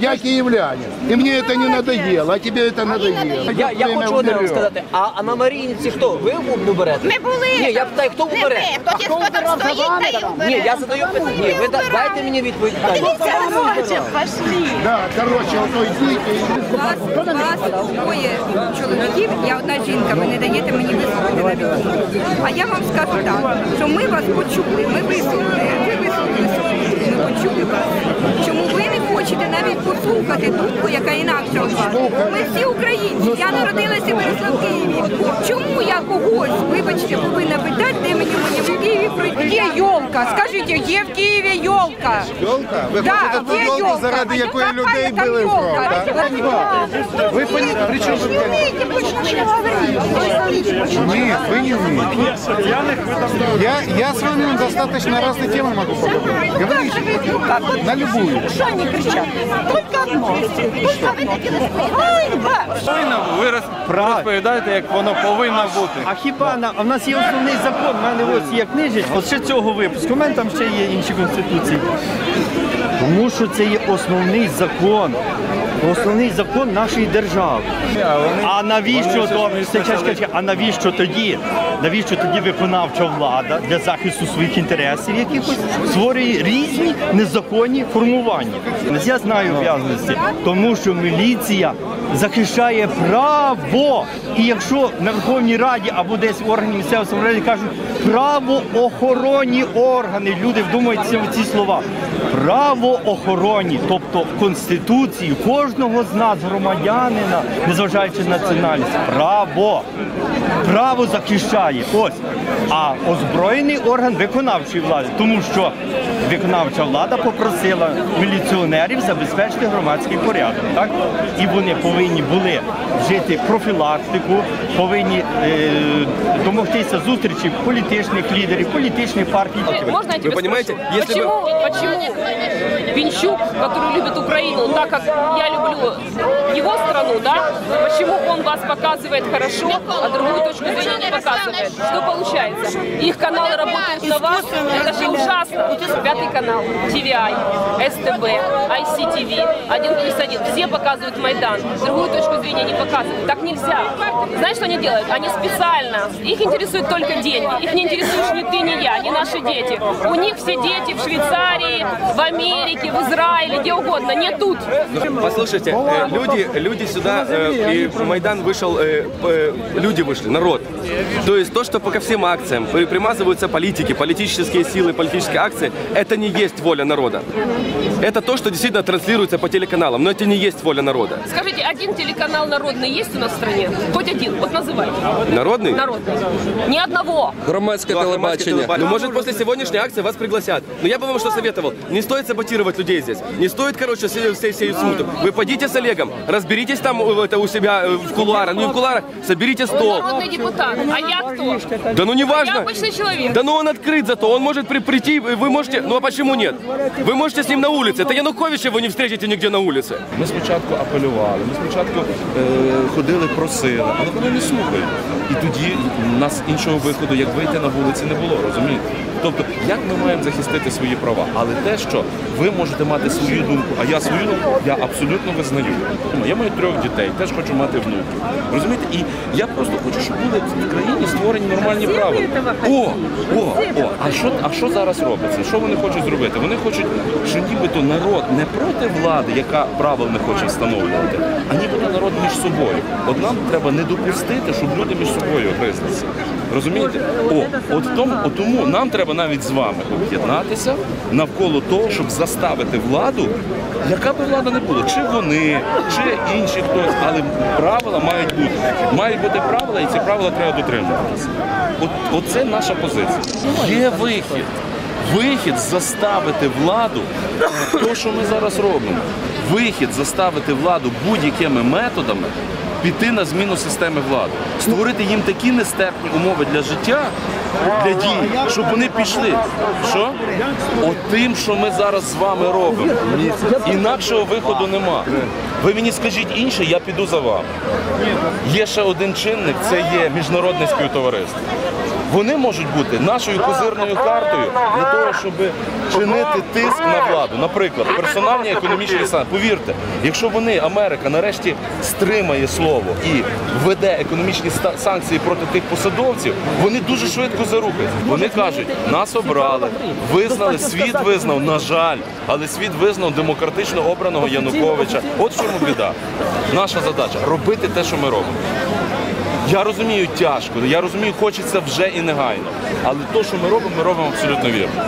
Я киевлянин, и мне это не надоело, а тебе это надоело. Я, я Время хочу одне вам умрет. сказати, а, а на Маріїнці хто? Ви ви берете? Ми були. Ні, я питаю, хто Не бере? ви, хто ті, хто там стоїть, та й убере. Ні, я задаю питання. Ні, ви да- дайте мені відповідь. Дайте. Дивіться, короче, пошли. Да, короче, вот то идите. Вас, вас двоє чоловіків, я одна жінка, ви не даєте мені висловити на відповідь. А я вам скажу так, що ми вас почули, ми висловили, ви висловили свою думку, ми почули вас. Чому ви не хочете навіть послухати думку, яка інакше у вас? Ми всі я народилася виросла в Києві. Чому я когось, вибачте, повинна питати, де мені в моєму Києві пройти? Є йолка, скажіть, є в Києві йолка? Ёлка? Ви Да, хочете ту є ёлку, ёлка. заради А якої яка людей там били в ёлка? кров, Ви поні... при чому ви Нет, вы не умеете. Я, я с вами на достаточно разные темы могу поговорить. Говорите, на любую. Что они кричат? Только одно. Только одно. Повинно, Ви роз- розповідаєте, як воно повинно бути. А хіба на а в нас є основний закон? У мене ось є книжечка, от ще цього випуску. У мене там ще є інші конституції. Тому що це є основний закон. Основний закон нашої держави. А навіщо то чекай, чекай, чекай, а навіщо тоді? Навіщо тоді виконавча влада для захисту своїх інтересів якихось створює різні незаконні формування? Я знаю обов'язаності, тому що міліція захищає право. І якщо на Верховній Раді або десь в органі місцевого самоврядування кажуть правоохоронні органи, люди вдумаються в ці слова. Правоохоронні, тобто в Конституції кожного з нас, громадянина, незважаючи на національність, право. Право захищає Ось. А озброєний орган виконавчої влади, тому що виконавча влада попросила міліціонерів забезпечити громадський порядок. Так? І вони повинні були вжити профілактику, повинні е, домогтися зустрічі політичних лідерів, політичних партій. Можно я тебе Вы понимаете, спрошу, если почему, почему Пинчук, который любит Украину, так как я люблю его страну, да, почему он вас показывает хорошо, а другую точку зрения не показывает? Что получается? Их каналы работают на вас, это же ужасно. Пятый канал, TVI, СТБ, ICTV, один плюс один, все показывают Майдан, другую точку зрения не показывают. Так нельзя. Знаешь, что они делают? Они специально, их интересует только деньги, их не интересуешь ни ты, ни я, ни наши дети. У них все дети в Швейцарии, в Америке, в Израиле, где угодно, не тут. Послушайте, э, люди, люди сюда, э, и Майдан вышел, э, люди вышли, народ. То есть то, что по ко всем акциям при- примазываются политики, политические силы, политические акции, это не есть воля народа. Это то, что действительно транслируется по телеканалам, но это не есть воля народа. Скажите, один телеканал народный есть у нас в стране? Хоть один, вот называй. Народный? Народный. Ни одного. Громадське телебачення. Ну, может, после сегодняшней акции вас пригласят. Но я бы вам что советовал? Не стоит саботировать людей здесь. Не стоит, короче, все, все, все смуту. Вы пойдите с Олегом, разберитесь там э, это, у себя э, в кулуарах. Ну, в кулуарах, соберите Он стол. народный депутат. А я кто? Да ну не важно. Я обычный человек. Да ну он открыт зато, он может при- прийти, и вы можете, ну а почему нет? Вы можете с ним на улице. Это Януковича вы не встретите нигде на улице. Ми спочатку апелювали, ми спочатку е, ходили, просили, але вони не слухають. І тоді у нас іншого виходу, як вийти на вулиці, не було, розумієте? Тобто, як ми маємо захистити свої права? Але те, що ви можете мати свою думку, а я свою думку, я абсолютно визнаю. Я маю трьох дітей, теж хочу мати внуків. Розумієте? І я просто хочу, щоб були в країні створені нормальні правила. О, о, о, а що, а що зараз робиться? Що вони хочуть зробити? Вони хочуть, що нібито народ не проти влади, яка правил не хоче встановлювати, а нібито народ між собою. От нам треба не допустити, щоб люди між собою гризлися. Розумієте? О, от тому, от тому нам треба навіть з вами об'єднатися навколо того, щоб заставити владу, яка би влада не була, чи вони, чи інші хтось, але правила мають бути. Мають бути правила, і ці правила треба дотримуватися. От, оце наша позиція. Є вихід. Вихід заставити владу, то, що ми зараз робимо, вихід заставити владу будь-якими методами піти на зміну системи влади, створити їм такі нестерпні умови для життя, для дій, щоб вони пішли. Що? От тим, що ми зараз з вами робимо. Інакшого виходу нема. Ви мені скажіть інше, я піду за вами. Є ще один чинник, це є міжнародне співтовариство. Вони можуть бути нашою козирною картою для того, щоб чинити тиск на владу. Наприклад, персональні економічні санкції. Повірте, якщо вони, Америка, нарешті стримає слово і введе економічні санкції проти тих посадовців, вони дуже швидко зарухаються. Вони кажуть, нас обрали, визнали, світ визнав, на жаль, але світ визнав демократично обраного Януковича. От в чому біда. Наша задача робити те, що ми робимо. Я розумію тяжко, я розумію, хочеться вже і негайно. Але те, що ми робимо, ми робимо абсолютно вірно.